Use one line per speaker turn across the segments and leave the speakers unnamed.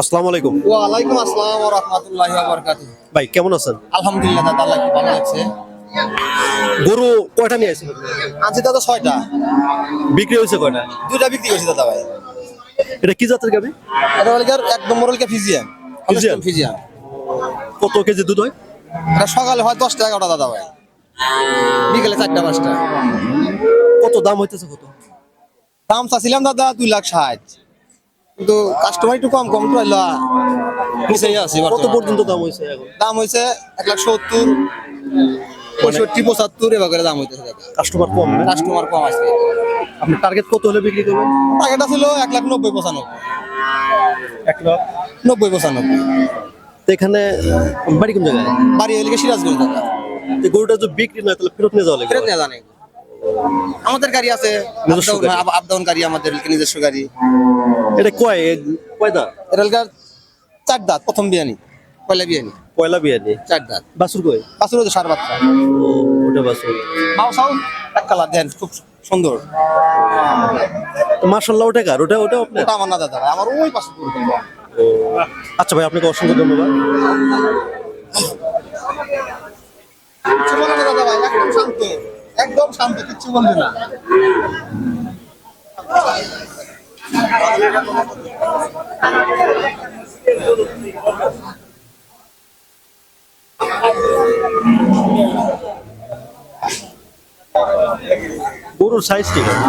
আসসালামু আলাইকুম।
ওয়ালাইকুম আসসালাম ওয়া রাহমাতুল্লাহি ওয়া বারাকাতুহু।
ভাই কেমন আছেন?
আলহামদুলিল্লাহ দাদা আল্লাহ ভালো লাগছে
গরু কয়টা নিয়ে আসছেন?
আনছি দাদা ছয়টা।
বিক্রি হয়েছে কয়টা?
দুইটা বিক্রি করছি দাদা ভাই।
এটা কি জাতের গাবি?
এটা হলো এক নম্বর হলো ফিজিয়ান।
ফিজিয়ান?
ফিজিয়ান।
কত কেজি দুধ হয়?
এটা সকালে হয় দশটা এগারোটা দাদা ভাই। বিকেলে চারটা পাঁচটা।
কত দাম হইতেছে কত?
দাম চাচ্ছিলাম দাদা দুই লাখ ষাট। কিন্তু কাস্টমার একটু কম কম তো হইল নিচেই আছি
কত। পর্যন্ত দাম হয়েছে এখন?
দাম হয়েছে এক লাখ সত্তর পঁয়ষট্টি পঁচাত্তর এবার করে দাম হইতেছে
কাস্টমার কম
কাস্টমার কম আছে।
আপনি টার্গেট কত হলে বিক্রি করবেন?
টাকাটা ছিল এক লাখ নব্বই পঁচানব্বই।
এক লাখ?
নব্বই পঁচানব্বই।
তো এখানে বাড়ি কোন জায়গায়?
বাড়ি হইলে সিরাজগঞ্জ
তো গরুটা যদি বিক্রি নয় তাহলে ফেরত নিয়ে যাওয়া লাগবে?
ফেরত নেওয়া জানে আমাদের গাড়ি আছে? আপ ডাউন গাড়ি আমাদের নিজস্ব গাড়ি।
এটা কয়? কয় দাঁত?
এটা হলো চার দাঁত প্রথম বিয়ানি পয়লা বিয়ানি।
পয়লা বিয়ানি?
চার দাঁত।
বাসুর কয়?
পাঁচুর হচ্ছে সার বাচ্চা।
ওটা বাসুর
মাও সাউ এক কালার দেন খুব সুন্দর।
মার্শাল্লাহ ওটা কার? ওটা ওটা আপনার?
ওটা আমার না দাদা আমার ওই পাশে
আচ্ছা ভাই আপনাকে অসংখ্য ধন্যবাদ।
দাদা ভাই একদম শান্ত একদম শান্ত কিচ্ছু বলবে না।
গরুর সাইজ ঠিক আছে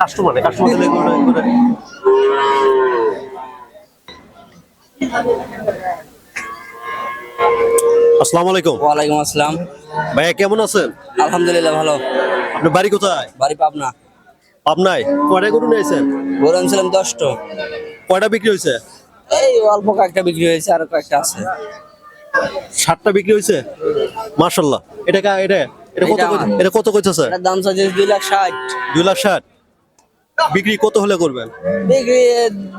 কাস্টমার কাস্টমার আসসালামু আলাইকুম।
ওয়ালাইকুম আসসালাম।
ভাইয়া কেমন আছেন?
আলহামদুলিল্লাহ ভালো।
আপনার বাড়ি কোথায়?
বাড়ি পাবনা।
পাবনায়। কয়টা গরু নিয়েছেন
গরু আনছিলাম দশটা।
কয়টা বিক্রি হয়েছে?
এই অল্প কয়েকটা বিক্রি হয়েছে আর কয়েকটা আছে।
ষাটটা বিক্রি হয়েছে? মার্শাল্লাহ এটা কা- এটা এটা কত
এটা
কত কইতেছে?
এটার দাম চাইছে দুই লাখ ষাট।
দুই লাখ ষাট। বিক্রি কত হলে করবেন?
বিক্রি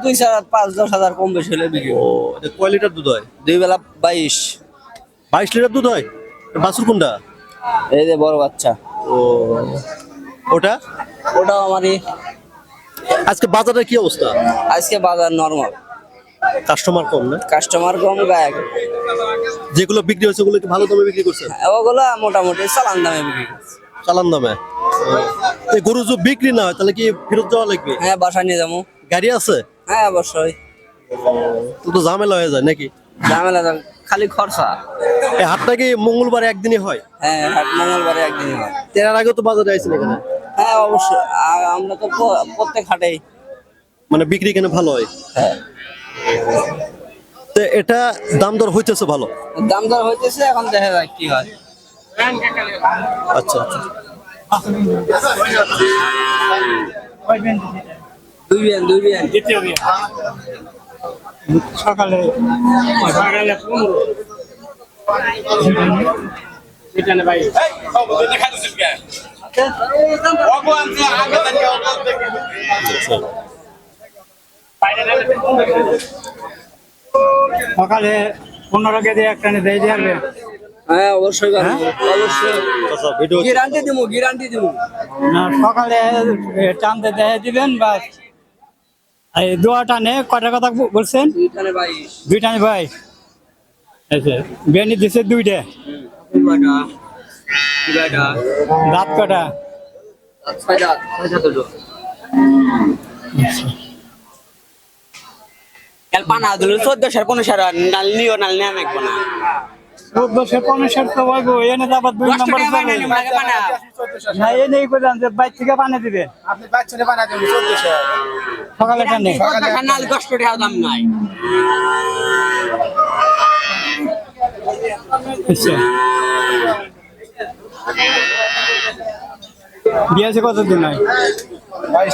দুই চার পাঁচ দশ হাজার কম বেশি হলে বিক্রি
ও এটা কয় লিটার দুধ হয়?
দুই বেলা বাইশ।
বাইশ লিটার দুধ হয়? বাসুর কোনটা?
এই যে বড় বাচ্চা।
ও। ওটা?
ওটাও আমারই।
আজকে বাজারের কি অবস্থা?
আজকে বাজার নর্মাল
কাস্টমার কম না?
কাস্টমার কম গায়ক।
যেগুলো বিক্রি হয়েছে ওগুলো কি ভালো দামে বিক্রি করছেন
ওগুলো মোটামুটি চালান দামে বিক্রি করছে।
চালান দামে? এই গরু যদি বিক্রি না হয় তাহলে কি ফেরত যাওয়া লাগবে?
হ্যাঁ বাসা নিয়ে যাব।
গাড়ি আছে?
হ্যাঁ অবশ্যই।
তো তো ঝামেলা হয়ে যায় নাকি?
ঝামেলা। খালি খরচা।
এই হাটটা কি মঙ্গলবার একদিনই হয়?
হ্যাঁ হাট মঙ্গলবারে একদিন হয়।
তেরার আগে তো বাজারে আইছেন এখানে?
হ্যাঁ অবশ্যই। আর আমরা তো প্রত্যেক হাটেই।
মানে বিক্রি এখানে ভালো হয়?
হ্যাঁ।
তো এটা দাম দর হইতেছে ভালো?
দাম দর হইতেছে এখন দেখা যায় কি হয়।
আচ্ছা আচ্ছা।
দুই বিয়ান দুই বিয়ান।
সকালে সকালে পনেরো এখানে ভাই সকালে পনেরো কেজি একটা নিয়ে দিয়ে দিয়ে
হ্যাঁ অবশ্যই পারব অবশ্যই।
ভিডিও
গ্যারান্টি দিব গ্যারান্টি দিব
না সকালে টানতে দেখে দিবেন বা দোয়া টানে কটা কথা বলছেন?
দুইখানে বাইশ
দুইটা নি ভাই আচ্ছা দিছে দুইটা। রাত কটা
পানা দিল চোদ্দ সার পনেরো সার নাল নিও নাল নেওয়া নাকবো না
চোদ্দশো পনেরো তো বলব এনে তো আবার দুই নম্বর না এ নেই বললাম যে বাইর থেকে পানি দিবে।
আপনি বাচ্চারে বানা দেন চোদ্দশো।
সকালে টানে
টাকা নাল দশ টাকা দাম নাই।
আচ্ছা। কতদিন
বাইশ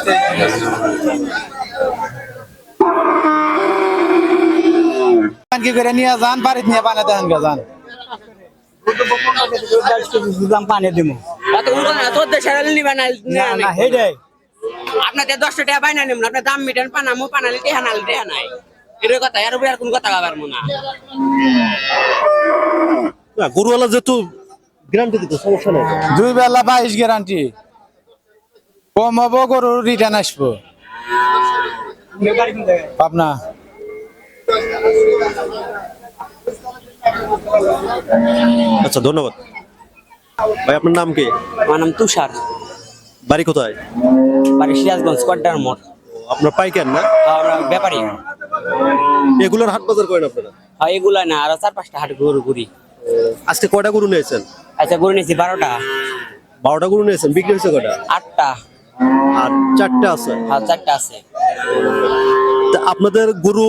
কি করে নিয়ে যান বাড়িতে নিয়ে বানা দেন যান।
দাম পানি দিব।
অত উল্টো না
হেডাই
আপনাদের দশটা টাকা আপনার দাম মিটান পানা মু পানালে টেহা নাল টেহা নাই। এটার কথা এর উপরে আর কোন কথা কাবার না।
না গরুওয়ালা যেহেতু গ্যারান্টি দিতে সমস্যা নেই।
দুই বেলা বাইশ গ্যারান্টি
কম হব গরু রিটার্ন আসব। পাবনা।
আচ্ছা ধন্যবাদ। ভাই আপনার নাম কি?
আমার নাম তুষার।
বাড়ি কোথায়?
বাড়ি সিরাজগঞ্জ কড্ডার মোড়।
আপনার পাইকার না?
আমরা ব্যাপারী।
এগুলোর হাট বাজার করেন আপনারা?
হ্যাঁ এগুলা না আরও চার পাঁচটা হাট গরু ঘুরি।
আজকে কয়টা গরু নিয়েছেন?
আচ্ছা গরু নিয়েছি বারোটা।
বারোটা গরু নিয়েছেন বিক্রি হয়েছে কয়টা?
আটটা।
আর চারটে আছে।
আর চারটা আছে।
তা আপনাদের গরু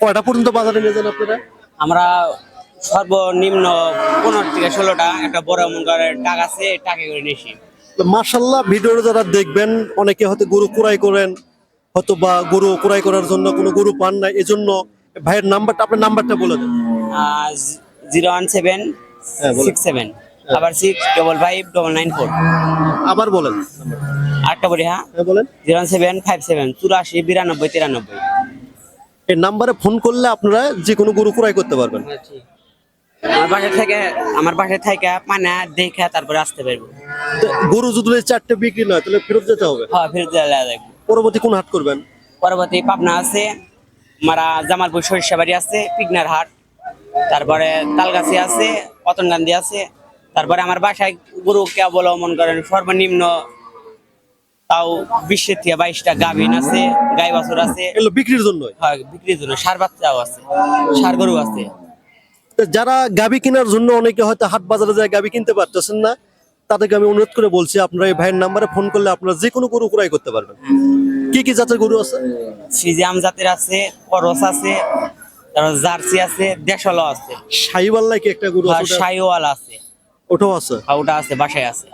কয়টা পর্যন্ত বাজারে নিয়ে যান আপনারা?
আমরা সর্বনিম্ন পনেরো থেকে ষোলোটা একটা বড় মন করে টাক আছে টাকে করে নিয়েছি।
মার্শাল্লাহ ভিডিওটা যারা দেখবেন অনেকে হয়তো গরু কুড়াই করেন হয়তো বা গরু কুড়াই করার জন্য কোনো গরু পান না এজন্য ভাইয়ের নাম্বারটা আপনার নাম্বারটা বলে দেন।
জিরো ওয়ান সেভেন
হ্যাঁ,
সিক্স সেভেন আবার six double five double nine four.
আবার বলেন।
আটটা বলি হ্যাঁ?
হ্যাঁ বলেন।
Zero one seven five seven চুরাশি বিরানব্বই তিরানব্বই।
এই নাম্বারে ফোন করলে আপনারা যে কোনো গরু কুড়াই করতে পারবেন।
আমার বাসা থেকে আমার বাসা থেকে পানা দেখে তারপরে আসতে পারব।
তো গরু যদি চারটে বিক্রি নয় তাহলে ফেরত যেতে হবে?
হ্যাঁ ফেরত দেখব
পরবর্তী কোন হাট করবেন?
পরবর্তী পাবনা আছে মারা জামালপুর সরিষাবাড়ি আছে পিগনার হাট তারপরে তালগাছি আছে পতনগান্ধী আছে তারপরে আমার বাসায় গরু কেবল মন করেন সর্বনিম্ন তাও বিশ্বের থেকে বাইশটা গাভিন আছে গাই বাছুর আছে।
এগুলো বিক্রির জন্য
হয় বিক্রির জন্য সার বাচ্চাও আছে সার গরু আছে।
যারা গাবি কেনার জন্য অনেকে হয়তো হাট বাজারে যায় গাবি কিনতে পারতেছেন না তাদেরকে আমি অনুরোধ করে বলছি আপনারা এই ভাইয়ের নাম্বারে ফোন করলে আপনারা যে কোনো গরু ক্রয় করতে পারবেন। কি কি জাতের গরু আছে?
সিজাম জাতের আছে করস আছে তারপর জার্সি আছে দেশালো আছে।
সাইবাল্লা কি একটা গরু আছে ওটা-
সাইওয়াল আছে।
ওটাও আছে?
ওটা আছে বাসায় আছে।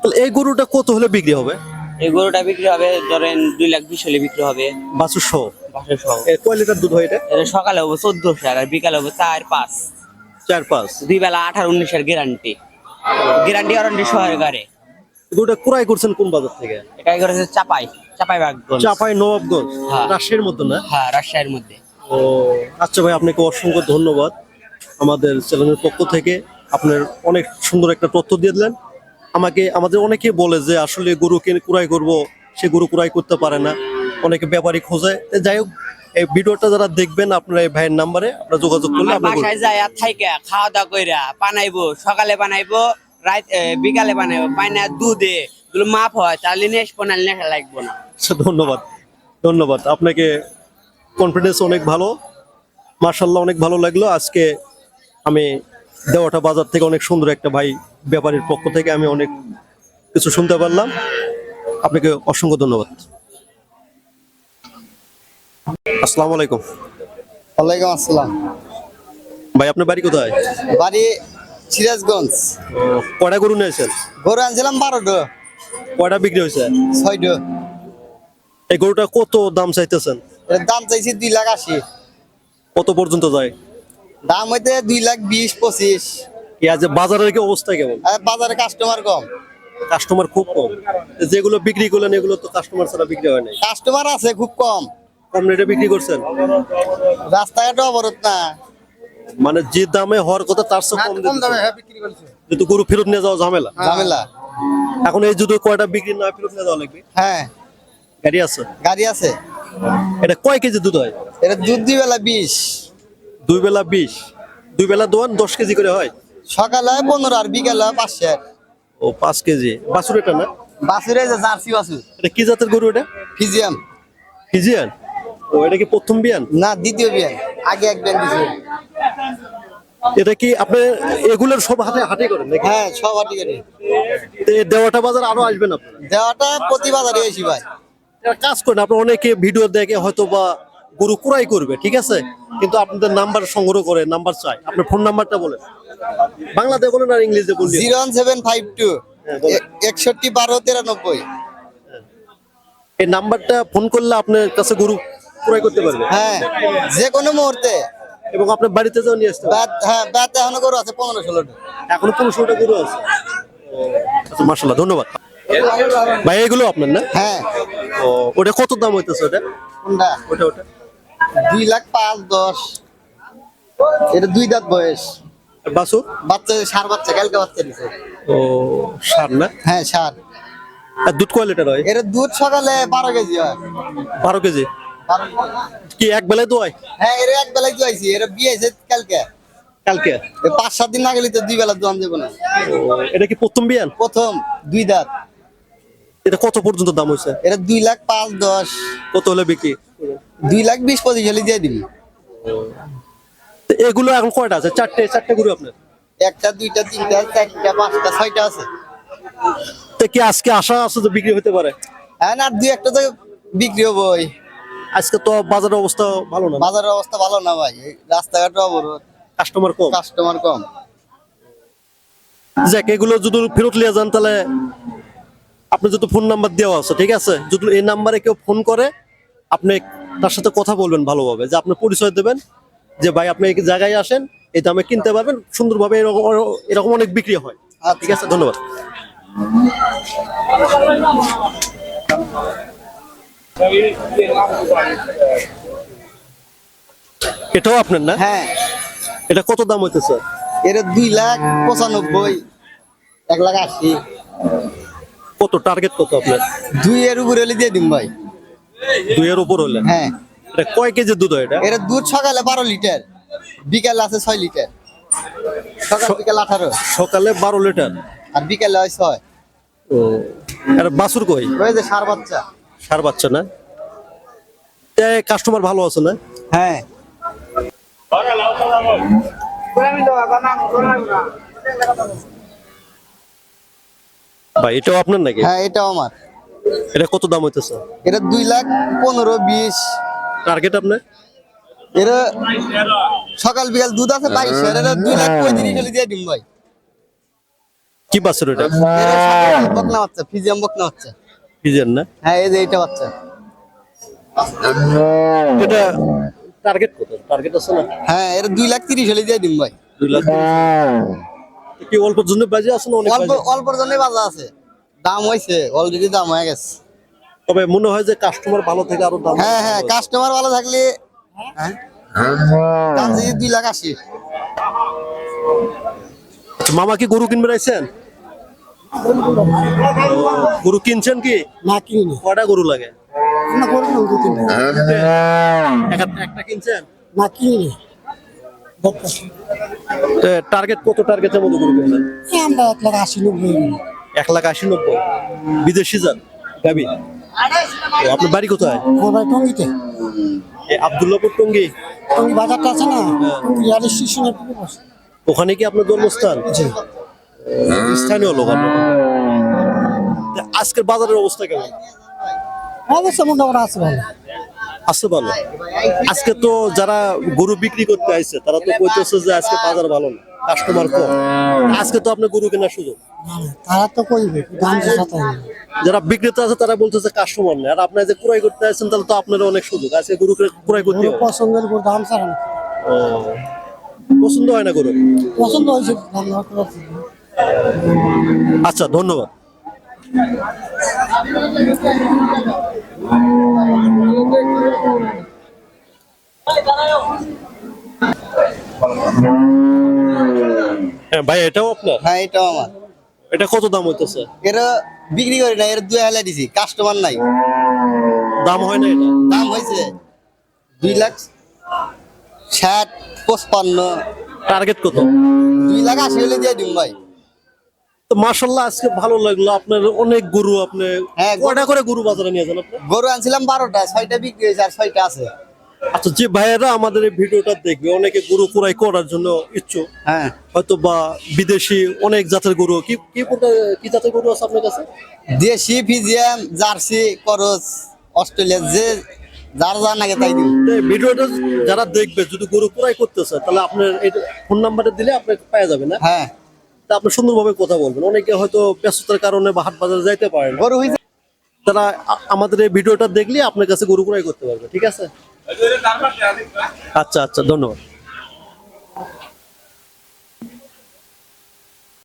তাহলে এই গরুটা কত হলে বিক্রি হবে?
এই গরুটা বিক্রি হবে ধরেন দুই লাখ বিশ হলে বিক্রি হবে।
বাছুর সহ কয় লিটার দুধ হয় এটা?
এটা সকালে হবে চোদ্দশো আর বিকালে হবে চার পাঁচ।
চার পাঁচ।
দুই বেলা আঠারো উনিশের গ্যারান্টি গ্যারান্টি ওয়ারেন্টি গাড়ে
গরুটা ক্রয় করছেন কোন বাজার থেকে?
এটা করেছে চাপাই চাপাই বাগগঞ্জ।
চাপাই নবাবগঞ্জ
হ্যাঁ।
রাজশাহীর মধ্যে না?
হ্যাঁ রাজশাহীর মধ্যে।
ও আচ্ছা ভাই আপনাকে অসংখ্য ধন্যবাদ। আমাদের চ্যানেলের পক্ষ থেকে আপনার অনেক সুন্দর একটা তথ্য দিয়ে দিলেন। আমাকে আমাদের অনেকে বলে যে আসলে গরু কিনে কুড়াই করব সে গরু কুড়াই করতে পারে না। অনেকে ব্যাপারী খোঁজে। যাই হোক এই ভিডিওটা যারা দেখবেন আপনারা এই ভাইয়ের নাম্বারে আপনারা যোগাযোগ করলে
বাসায় যায় আর থাইকা খাওয়া দাওয়া কইরা বানাইবো সকালে বানাইবো রাত বিকালে বানাইবো পাইনা দুধে। এগুলো মাপ হয় তাহলে নেশ বানালে নেশা লাগবো না।
আচ্ছা, ধন্যবাদ। ধন্যবাদ। আপনাকে কনফিডেন্স অনেক ভালো। মার্শাল্লাহ অনেক ভালো লাগল। আজকে আমি দেওয়াটা বাজার থেকে অনেক সুন্দর একটা ভাই ব্যাপারীর পক্ষ থেকে আমি অনেক কিছু শুনতে পারলাম। আপনাকে অসংখ্য ধন্যবাদ। আসসালামু আলাইকুম।
ওয়ালাইকুম আসসালাম।
ভাই আপনার বাড়ি কোথায়?
বাড়ি সিরাজগঞ্জ।
কয়টা গরু নিয়েছেন
গরু আনছিলাম বারোটো।
কয়টা বিক্রি হয়েছে?
ছয়টো।
এই গরুটা কত দাম চাইতেছেন?
এর দাম চাইছি দুই লাখ আশি।
কত পর্যন্ত যায়?
দাম হইতে দুই লাখ বিশ পঁচিশ।
কি আজ বাজারের কি অবস্থা কেমন?
বাজারে কাস্টমার কম।
কাস্টমার খুব কম। যেগুলো বিক্রি করলেন এগুলো তো কাস্টমার ছাড়া বিক্রি হয় নাই।
কাস্টমার আছে খুব কম।
কম রেটে বিক্রি করছেন?
রাস্তাঘাটে অবরোধ না।
মানে যে দামে হওয়ার কথা তার চেয়ে কম
কম দামে। হ্যাঁ বিক্রি করছে।
কিন্তু গরু ফেরত নিয়ে যাওয়া ঝামেলা।
ঝামেলা।
এখন এই যদি কয়টা বিক্রি না হয়, ফেরত নিয়ে যাওয়া লাগবে?
হ্যাঁ।
গাড়ি আছে?
গাড়ি আছে।
এটা কয় কেজি দুধ হয়?
এটা দুধ দুই বেলা বিশ।
দুই বেলা বিশ। দুই বেলা দোয়ান দশ কেজি করে হয়?
সকালে পনেরো আর বিকেলে হয় পাঁচশো
ও পাঁচ কেজি। বাছুর এটা না?
বাসুরে যে জার্সি বাসুর
এটা কি জাতের গরু এটা?
ফিজিয়াম।
ফিজিয়ান? ও এটা কি প্রথম বিয়ান?
না দ্বিতীয় বিয়ান। আগে এক বিয়ান দিছে
এটা কি আপনি এগুলোর সব হাতে হাতে করেন নাকি?
হ্যাঁ ছ বাটি করে।
দেওয়াটা বাজার আরও আসবেন আপনি
দেওয়াটা প্রতি বাজারে এসি ভাই।
কাজ করেন আপনি অনেকে ভিডিও দেখে হয়তো বা গরু কুড়াই করবে ঠিক আছে? কিন্তু আপনাদের নাম্বার সংগ্রহ করে নাম্বার চাই। আপনার ফোন নাম্বারটা বলেন। বাংলাতে বলেন আর ইংলিশে বললেন
zero one seven five two.
হ্যাঁ,
একষট্টি বারো তিরানব্বই।
এই নাম্বারটা ফোন করলে আপনার কাছে গরু ক্রয় করতে পারবে?
হ্যাঁ যে কোনো মুহূর্তে।
এবং আপনার বাড়িতে যাও নিয়ে আসতে পারবে
হ্যাঁ ব্যাট এখনও করে আছে পনেরো ষোলোটা
এখনও পনেরোশোটা গরু আছে? আচ্ছা মার্শাল্লাহ ধন্যবাদ। ভাই এগুলো আপনার না?
হ্যাঁ।
ও ওটা কত দাম হইতেছে ওটা?
কোনটা?
ওটা ওটা।
দুই লাখ পাঁচ দশ। এটা দুই দাঁত বয়স।
বাসু
বাচ্চা সার বাচ্চা কালকে বাচ্চা দিছে।
ও সার না?
হ্যাঁ সার।
আর দুধ কয় লিটার হয়?
এর দুধ সকালে বারো কেজি হয়।
বারো কেজি। কি এক বেলায় দোয়ায়?
হ্যাঁ এর এক বেলায় দুয়াইছি এর বিয়ে হয়েছে কালকে।
কালকে?
পাঁচ সাত দিন না গেলে তো দুই বেলা দোয়ান দেবো না।
এটা কি প্রথম বিয়ান
প্রথম দুই দাঁত।
এটা কত পর্যন্ত দাম হয়েছে?
এর দুই লাখ পাঁচ দশ।
কত হলে বিক্রি?
দুই লাখ বিশ পঁচিশ হলে দিয়ে দিবি।
তো এগুলো এখন কয়টা আছে? চারটে চারটে গরু আপনার?
একটা দুইটা তিনটা চারটা পাঁচটা ছয়টা আছে।
তো কি আজকে আশা আছে যে বিক্রি হতে পারে?
হ্যাঁ না দুই একটা তো বিক্রি হবই।
আজকে তো বাজারের অবস্থা ভালো না।
বাজারের অবস্থা ভালো না ভাই রাস্তাঘাট অবরোধ।
কাস্টমার কম।
কাস্টমার কম।
যাক এগুলো যদি ফেরত নিয়ে যান তাহলে আপনি যদি ফোন নাম্বার দেওয়া আছে ঠিক আছে? যদি এই নাম্বারে কেউ ফোন করে আপনি তার সাথে কথা বলবেন ভালোভাবে যে আপনি পরিচয় দেবেন যে ভাই আপনি এই জায়গায় আসেন এই দামে কিনতে পারবেন সুন্দরভাবে এরকম এরকম অনেক বিক্রি হয়। ঠিক আছে? ধন্যবাদ। এটাও আপনার না?
হ্যাঁ।
এটা কত দাম হইতেছে?
এর দুই লাখ পঁচানব্বই এক লাখ আশি।
কত টার্গেট কত আপনার?
দুই এর উপরে হলে দিয়ে দিন ভাই।
দুইয়ের উপর হলে?
হ্যাঁ।
এটা কয় কেজি দুধ হয় এটা?
এর দুধ সকালে বারো লিটার বিকালে আছে ছয় লিটার। সকাল বিকাল আঠারো।
সকালে বারো লিটার?
আর বিকালে হয় ছয়।
ও এটা বাছুর কই?
ওই যে সার বাচ্চা।
সার বাচ্চা না? কাস্টমার ভালো আছে না?
হ্যাঁ।
ভাই এটাও আপনার নাকি?
হ্যাঁ এটাও আমার।
এটা কত দাম হইতেছে?
এটা দুই লাখ পনেরো বিশ।
টার্গেট আপনার?
এর সকাল বিকাল দুধ আছে বাইশ এর দুই লাখ পঁয়ত্রিশ হলে দিয়ে দিন ভাই।
কি বাছুর এটা?
বকনা বাচ্চা ফিজিয়াম বকনা বাচ্চা।
পিজেন না?
হ্যাঁ এই যে এইটা বাচ্চা।
এটা টার্গেট কত? টার্গেট আছে না?
হ্যাঁ এর দুই লাখ তিরিশ হলে দিয়ে দিন ভাই।
দুই লাখ কি অল্প জন্য বাজে আছে না অনেক
অল্প? অল্পর বাজা আছে। দাম হয়েছে অলরেডি দাম হয়ে গেছে।
তবে মনে হয় যে কাস্টমার ভালো থেকে আরও দাম
হ্যাঁ হ্যাঁ কাস্টমার ভালো থাকলে হ্যাঁ দাম যদি দুই লাখ আশি।
মামা কি গরু কিনবেন আইছেন গরু কিনছেন কি?
না কিনি
কয়টা গরু লাগে?
না করব না দু তিনটা।
একটা একটা কিনছেন?
না কিনি
টার্গেট কত টার্গেটের মতো গরু কিনছেন?
আমরা এক লাখ আশি নব্বই।
এক লাখ আশি নব্বই। বিদেশি যান গাবি। আপনার বাড়ি কোথায়?
টঙ্গিতে।
আবদুল্লাপুর টঙ্গি?
টঙ্গি বাজারটা আছে না? স্টেশনের
ওখানে কি আপনার জন্মস্থান? স্থানীয় লোক আজকের বাজারের অবস্থা কেমন?
অবস্থা মোটামুটি আছে ভালো।
আছে ভালো। আজকে তো যারা গরু বিক্রি করতে আইছে তারা তো কইতেছে যে আজকে বাজার ভালো না কাস্টমার কম। আজকে তো আপনি গরু কেনার সুযোগ।
তারা তো কইবে
যারা বিক্রেতা আছে তারা বলতেছে কাস্টমার নেই। আর আপনি যে ক্রয় করতে আসছেন তাহলে তো আপনার অনেক সুযোগ। আজকে গরু ক্রয়- করতে।
পছন্দের দাম ছাড়া
পছন্দ হয় না গরু?
পছন্দ হয়েছে
আচ্ছা ধন্যবাদ। হ্যাঁ ভাই এটাও আপনার?
হ্যাঁ এটাও আমার।
এটা কত দাম হইতেছে?
এর বিক্রি করি না এর দুই হাজার দিছি কাস্টমার নাই।
দাম হয় না এটা?
দাম হয়েছে দুই লাখ ষাট পঁচপান্ন।
টার্গেট কত?
দুই লাখ আশি হলে দিয়ে দিন ভাই।
তো মাশাল্লাহ আজকে ভালো লাগল। আপনার অনেক গরু আপনি
হ্যাঁ,
কয়টা করে গরু বাজারে নিয়ে যান আপনি?
গরু আনছিলাম বারোটা ছয়টা বিক্রি হয়েছে আর ছয়টা আছে।
আচ্ছা যে ভাইয়েরা আমাদের এই ভিডিওটা দেখবে অনেকে গরু ক্রয় করার জন্য ইচ্ছুক।
হ্যাঁ।
হয়তো বা বিদেশি অনেক জাতের গরু। কি কি প্রকার- কি জাতের গরু আছে আপনার কাছে?
দেশি ফিজিয়াম জার্সি করস অস্ট্রেলিয়া যে যার যা নাকি তাই দিন
ভিডিওটা যারা দেখবে যদি গরু ক্রয় করতেছে তাহলে আপনার এই ফোন নাম্বারটা দিলে আপনি পাওয়া যাবে না?
হ্যাঁ।
তা আপনি সুন্দরভাবে কথা বলবেন। অনেকে হয়তো ব্যস্ততার কারণে বা হাট বাজারে যাইতে পারেন
বড় হয়েছে।
তারা আমাদের এই ভিডিওটা দেখলে আপনার কাছে গরু ক্রয় করতে পারবে ঠিক আছে? আচ্ছা আচ্ছা ধন্যবাদ।